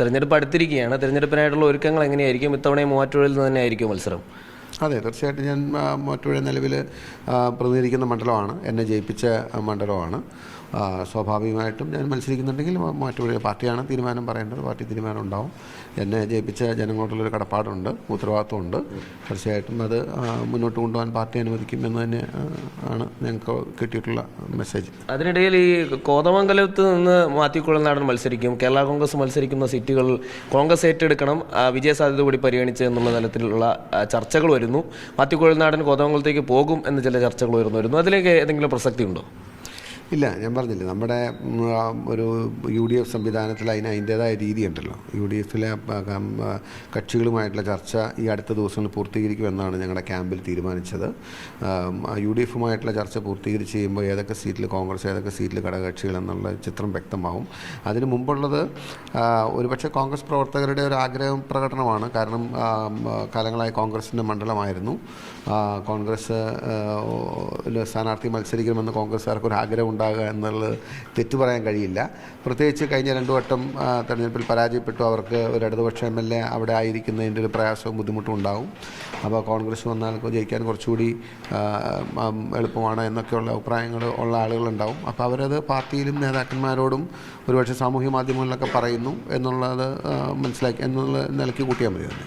തെരഞ്ഞെടുപ്പ് അടുത്തിരിക്കുകയാണ് തെരഞ്ഞെടുപ്പിനായിട്ടുള്ള ഒരുക്കങ്ങൾ എങ്ങനെയായിരിക്കും? ഇത്തവണയും മൂവാറ്റുപുഴയിൽ നിന്ന് തന്നെ ആയിരിക്കും മത്സരം? അതെ തീർച്ചയായിട്ടും ഞാൻ മൂവാറ്റുപുഴ നിലവിൽ പ്രതിനിധീകരിക്കുന്ന മണ്ഡലമാണ്. എന്നെ ജയിപ്പിച്ച മണ്ഡലമാണ്. സ്വാഭാവികമായിട്ടും ഞാൻ മത്സരിക്കുന്നുണ്ടെങ്കിൽ മറ്റൊരു പാർട്ടിയാണ് തീരുമാനം പറയേണ്ടത്. പാർട്ടി തീരുമാനം ഉണ്ടാവും. എന്നെ ജയിപ്പിച്ച ജനങ്ങളോടുള്ളൊരു കടപ്പാടുണ്ട് ഉത്തരവാദിത്വമുണ്ട്. തീർച്ചയായിട്ടും അത് മുന്നോട്ട് കൊണ്ടുപോകാൻ പാർട്ടി അനുവദിക്കും എന്ന് തന്നെ ആണ് ഞങ്ങൾക്ക് കിട്ടിയിട്ടുള്ള മെസ്സേജ്. അതിനിടയിൽ ഈ കോതമംഗലത്ത് നിന്ന് മാത്യുക്കുളം നാടൻ മത്സരിക്കും കേരള കോൺഗ്രസ് മത്സരിക്കുന്ന സീറ്റുകൾ കോൺഗ്രസ് ഏറ്റെടുക്കണം വിജയസാധ്യത കൂടി പരിഗണിച്ച് എന്നുള്ള തലത്തിലുള്ള ചർച്ചകൾ വരുന്നു. മാത്യുക്കുളം നാടൻ കോതമംഗലത്തേക്ക് പോകും എന്ന ചില ചർച്ചകൾ വരുന്നു വരുന്നു. അതിലേക്ക് ഏതെങ്കിലും പ്രസക്തി ഉണ്ടോ ഇല്ല ഞാൻ പറഞ്ഞില്ല നമ്മുടെ ഒരു യു ഡി എഫ് സംവിധാനത്തിൽ അതിന് അതിന്റേതായ രീതിയുണ്ടല്ലോ. യു ഡി എഫിലെ കക്ഷികളുമായിട്ടുള്ള ചർച്ച ഈ അടുത്ത ദിവസങ്ങളിൽ പൂർത്തീകരിക്കുമെന്നാണ് ഞങ്ങളുടെ ക്യാമ്പിൽ തീരുമാനിച്ചത്. യു ഡി എഫുമായിട്ടുള്ള ചർച്ച പൂർത്തീകരിച്ച് ചെയ്യുമ്പോൾ ഏതൊക്കെ സീറ്റിൽ കോൺഗ്രസ് ഏതൊക്കെ സീറ്റിൽ ഘടകകക്ഷികൾ എന്നുള്ള ചിത്രം വ്യക്തമാവും. അതിന് മുമ്പുള്ളത് ഒരുപക്ഷെ കോൺഗ്രസ് പ്രവർത്തകരുടെ ഒരു ആഗ്രഹ പ്രകടനമാണ്. കാരണം കാലങ്ങളായി കോൺഗ്രസിന്റെ മണ്ഡലമായിരുന്നു. കോൺഗ്രസ് സ്ഥാനാർത്ഥി മത്സരിക്കണമെന്ന് കോൺഗ്രസ്സുകാർക്ക് ഒരു ആഗ്രഹം ഉണ്ടാകുക എന്നുള്ളത് തെറ്റു പറയാൻ കഴിയില്ല. പ്രത്യേകിച്ച് കഴിഞ്ഞ രണ്ടു വട്ടം തെരഞ്ഞെടുപ്പിൽ പരാജയപ്പെട്ടു. അവർക്ക് ഒരു ഇടതുപക്ഷ എം എൽ എ അവിടെ ആയിരിക്കുന്നതിന്റെ ഒരു പ്രയാസവും ബുദ്ധിമുട്ടും ഉണ്ടാവും. അപ്പോൾ കോൺഗ്രസ് വന്നാൽ ജയിക്കാൻ കുറച്ചുകൂടി എളുപ്പമാണ് എന്നൊക്കെയുള്ള അഭിപ്രായങ്ങൾ ഉള്ള ആളുകളുണ്ടാവും. അപ്പോൾ അവരത് പാർട്ടിയിലും നേതാക്കന്മാരോടും ഒരുപക്ഷെ സാമൂഹ്യ മാധ്യമങ്ങളിലൊക്കെ പറയുന്നു എന്നുള്ളത് മനസ്സിലാക്കി എന്നുള്ള നിലയ്ക്ക് കൂട്ടിയാൽ മതി തന്നെ.